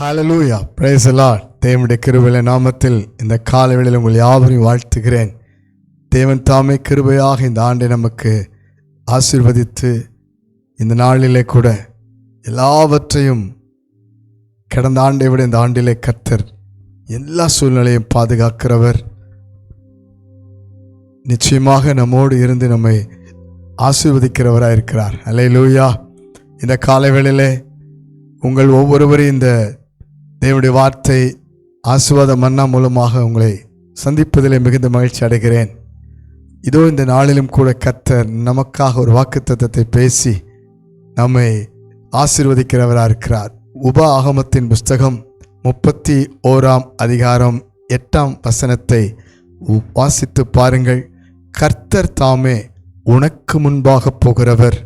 Hallelujah பிரேசலா தேவனுடைய கிருபையில நாமத்தில் இந்த காலவெளியில் உங்கள் யாவரையும் வாழ்த்துகிறேன். தேவன் தாமே கிருபையாக இந்த ஆண்டை நமக்கு ஆசிர்வதித்து இந்த நாளிலே கூட எல்லாவற்றையும் கடந்த ஆண்டை விட இந்த ஆண்டிலே கர்த்தர் எல்லா சூழ்நிலையும் பாதுகாக்கிறவர். நிச்சயமாக நம்மோடு இருந்து நம்மை ஆசிர்வதிக்கிறவராக இருக்கிறார் அல்லேலூயா இந்த காலைவேளையிலே உங்கள் ஒவ்வொருவரையும் இந்த தேவனுடைய வார்த்தை ஆசுவாத மன்னா மூலமாக உங்களை சந்திப்பதிலே மிகுந்த மகிழ்ச்சி அடைகிறேன். இதோ இந்த நாளிலும் கூட கர்த்தர் நமக்காக ஒரு வாக்குத்தத்தத்தை பேசி நம்மை ஆசீர்வதிக்கிறவராக இருக்கிறார். உப ஆகமத்தின் புஸ்தகம் முப்பத்தி ஓராம் அதிகாரம் எட்டாம் வசனத்தை உ- வாசித்து பாருங்கள். கர்த்தர் தாமே உனக்கு முன்பாக போகிறவர்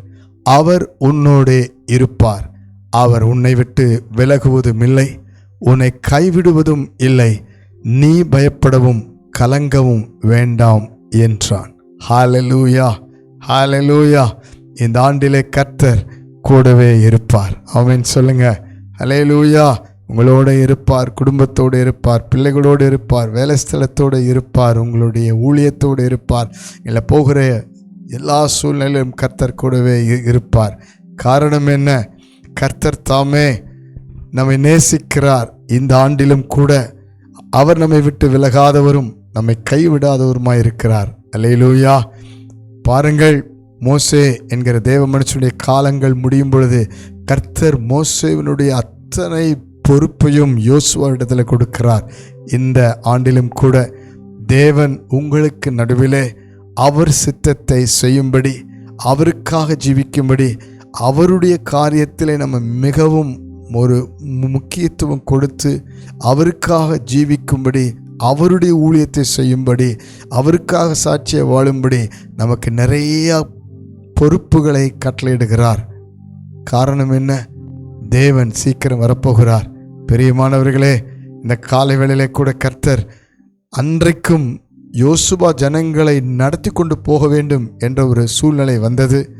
அவர் உன்னோடே இருப்பார். அவர் உன்னை விட்டு விலகுவதும் இல்லை உன்னை கைவிடுவதும் இல்லை நீ பயப்படவும் கலங்கவும் வேண்டாம் என்றான். ஹாலலூயா ஹாலலூயா இந்த ஆண்டிலே கர்த்தர் கூடவே இருப்பார். அவன் சொல்லுங்க. ஹலேலூயா உங்களோட இருப்பார் குடும்பத்தோடு இருப்பார் பிள்ளைகளோடு இருப்பார் வேலை ஸ்தலத்தோடு இருப்பார் உங்களுடைய ஊழியத்தோடு இருப்பார். இல்லை போகிற எல்லா சூழ்நிலையிலும் கர்த்தர் கூடவே இருப்பார். காரணம் என்ன? கர்த்தர் தாமே நம்மை நேசிக்கிறார். இந்த ஆண்டிலும் கூட அவர் நம்மை விட்டு விலகாதவரும் நம்மை கைவிடாதவருமாய் இருக்கிறார். அல்லேலூயா. பாருங்கள் மோசே என்கிற தேவ மனுஷனுடைய காலங்கள் முடியும் பொழுது கர்த்தர் மோசேவினுடைய அத்தனை பொறுப்பையும் யோசுவாவிடத்தில் கொடுக்கிறார். இந்த ஆண்டிலும் கூட தேவன் உங்களுக்கு நடுவிலே அவர் சித்தத்தை செய்யும்படி அவருக்காக ஜீவிக்கும்படி அவருடைய காரியத்திலே நம்ம மிகவும் ஒரு மு- முக்கியத்துவம் கொடுத்து அவருக்காக ஜீவிக்கும்படி அவருடைய ஊழியத்தை செய்யும்படி அவருக்காக சாட்சியை வாழும்படி நமக்கு நிறைய பொறுப்புகளை கட்டளையிடுகிறார். காரணம் என்ன? தேவன் சீக்கிரம் வரப்போகிறார். பெரியமானவர்களே இந்த காலை வேளையிலே கூட கர்த்தர் அன்றைக்கும் யோசுபா ஜனங்களை நடத்தி கொண்டு போக வேண்டும் என்ற ஒரு சூழ்நிலை வந்தது.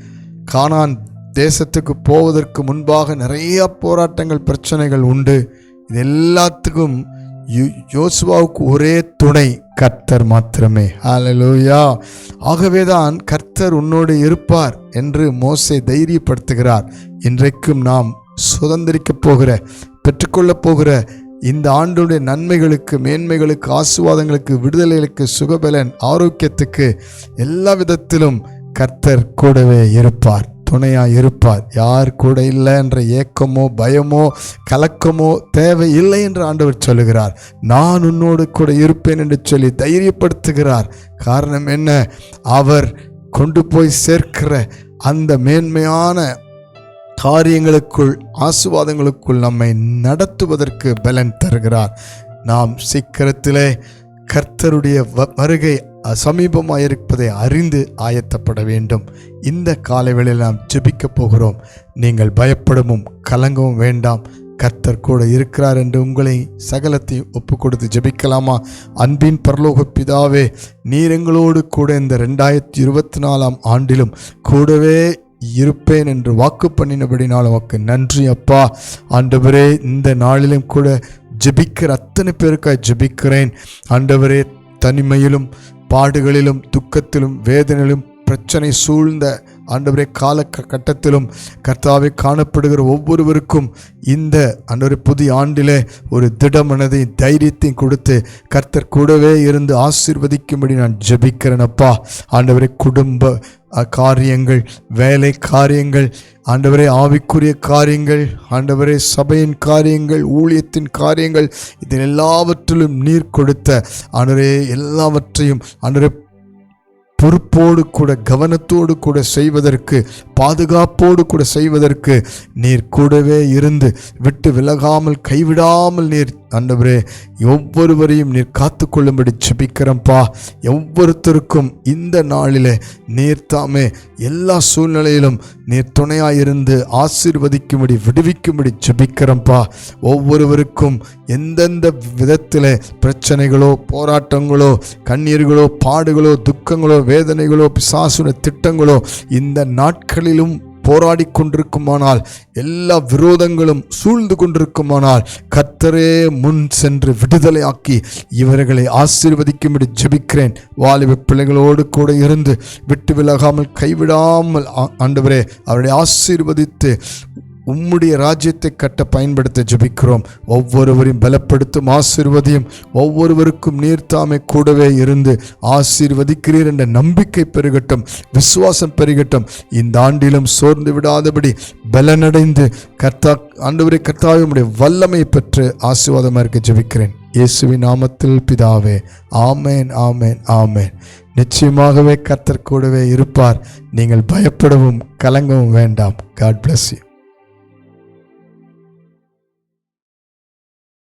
கானான் தேசத்துக்கு போவதற்கு முன்பாக நிறைய போராட்டங்கள் பிரச்சனைகள் உண்டு. இது எல்லாத்துக்கும் யோ- யோசுவாவுக்கு ஒரே துணை கர்த்தர் மாத்திரமே. ஹalleluya ஆகவேதான் கர்த்தர் உன்னோடு இருப்பார் என்று மோசை தைரியப்படுத்துகிறார். இன்றைக்கும் நாம் சுதந்திரிக்கப் போகிற பெற்றுக்கொள்ளப் போகிற இந்த ஆண்டுடைய நன்மைகளுக்கு மேன்மைகளுக்கு ஆசுவாதங்களுக்கு விடுதலைகளுக்கு சுகபலன் ஆரோக்கியத்துக்கு எல்லா விதத்திலும் கர்த்தர் கூடவே இருப்பார். துணையாக இருப்பார். யார் கூட இல்லை என்ற ஏக்கமோ பயமோ கலக்கமோ தேவை இல்லை என்று ஆண்டவர் சொல்லுகிறார். நான் உன்னோடு கூட இருப்பேன் என்று சொல்லி தைரியப்படுத்துகிறார். காரணம் என்ன? அவர் கொண்டு போய் சேர்க்கிற அந்த மேன்மையான காரியங்களுக்குள் ஆசுவாதங்களுக்குள் நம்மை நடத்துவதற்கு பலன் தருகிறார். நாம் சீக்கிரத்திலே கர்த்தருடைய வ- வருகை சமீபமாக இருப்பதை அறிந்து ஆயத்தப்பட வேண்டும். இந்த காலைவேளையில் நாம் ஜெபிக்கப் போகிறோம். நீங்கள் பயப்படவும் கலங்கவும் வேண்டாம். கர்த்தர் கூட இருக்கிறார் என்று உங்களை சகலத்தை ஒப்பு கொடுத்து ஜெபிக்கலாமா? அன்பின் பரலோக பிதாவே நீர் எங்களோடு கூட இந்த ரெண்டாயிரத்தி இருபத்தி நாலாம் ஆண்டிலும் கூடவே இருப்பேன் என்று வாக்கு பண்ணினபடினால் உமக்கு நன்றி அப்பா. ஆண்டவரே இந்த நாளிலும் கூட ஜெபிக்கிற அத்தனை பேருக்காய் ஜெபிக்கிறேன். ஆண்டவரே தனிமையிலும் பாடுகளிலும் துக்கத்திலும் வேதனையிலும் பிரச்சனை சூழ்ந்த ஆண்டவரே கால கட்டத்திலும் கர்த்தாவை காணப்படுகிற ஒவ்வொருவருக்கும் இந்த ஆண்டவரே புதிய ஆண்டிலே ஒரு திடமனதையும் தைரியத்தையும் கொடுத்து கர்த்தர் கூடவே இருந்து ஆசீர்வதிக்கும்படி நான் ஜபிக்கிறேன் அப்பா. ஆண்டவரே குடும்ப காரியங்கள் வேலை காரியங்கள் ஆண்டவரே ஆவிக்குரிய காரியங்கள் ஆண்டவரே சபையின் காரியங்கள் ஊழியத்தின் காரியங்கள் இதில் எல்லாவற்றிலும் நீர் கொடுத்த ஆண்டவரே எல்லாவற்றையும் ஆண்டவரே பொறுப்போடு கூட கவனத்தோடு கூட செய்வதற்கு பாதுகாப்போடு கூட செய்வதற்கு நீர் கூடவே இருந்து விட்டு விலகாமல் கைவிடாமல் நீர் அண்டவரே ஒவ்வொருவரையும் நீர் காத்துக்கொள்ளும்படி ஜெபிக்கிறப்பா ஒவ்வொருத்தருக்கும் இந்த நாளிலே நீர் தாமே எல்லா சூழ்நிலையிலும் நீர் துணையாயிருந்து ஆசீர்வதிக்கும்படி விடுவிக்கும்படி ஜெபிக்கிறப்பா ஒவ்வொருவருக்கும் எந்தெந்த விதத்தில் பிரச்சனைகளோ போராட்டங்களோ கண்ணீர்களோ பாடுகளோ துக்கங்களோ வேதனைகளோ பிசாசுன திட்டங்களோ இந்த நாட்களிலும் போராடி கொண்டிருக்குமானால் எல்லா விரோதங்களும் சூழ்ந்து கொண்டிருக்குமானால் கர்த்தரே முன் சென்று விடுதலையாக்கி இவர்களை ஆசீர்வதிக்கும்படி ஜெபிக்கிறேன். வாலிப பிள்ளைகளோடு கூட இருந்து விட்டு விலகாமல் கைவிடாமல் ஆ- ஆண்டவரே அவரை ஆசீர்வதித்து உம்முடைய ராஜ்யத்தை கட்ட பயன்படுத்த ஜெபிக்கிறோம். ஒவ்வொருவரையும் பலப்படுத்தும் ஆசீர்வதியும் ஒவ்வொருவருக்கும் நீர்த்தாமை கூடவே இருந்து ஆசீர்வதிக்கிறீர் என்ற நம்பிக்கை பெருகட்டும் விசுவாசம் பெருகட்டும். இந்த ஆண்டிலும் சோர்ந்து விடாதபடி பலனடைந்து கர்த்தா ஆண்டவரை கர்த்தாவினுடைய வல்லமை பெற்று ஆசீர்வாதமாக இருக்க ஜபிக்கிறேன். இயேசுவின் நாமத்தில் பிதாவே ஆமேன் ஆமேன் ஆமேன். நிச்சயமாகவே கர்த்தர் கூடவே இருப்பார். நீங்கள் பயப்படவும் கலங்கவும் வேண்டாம். God bless you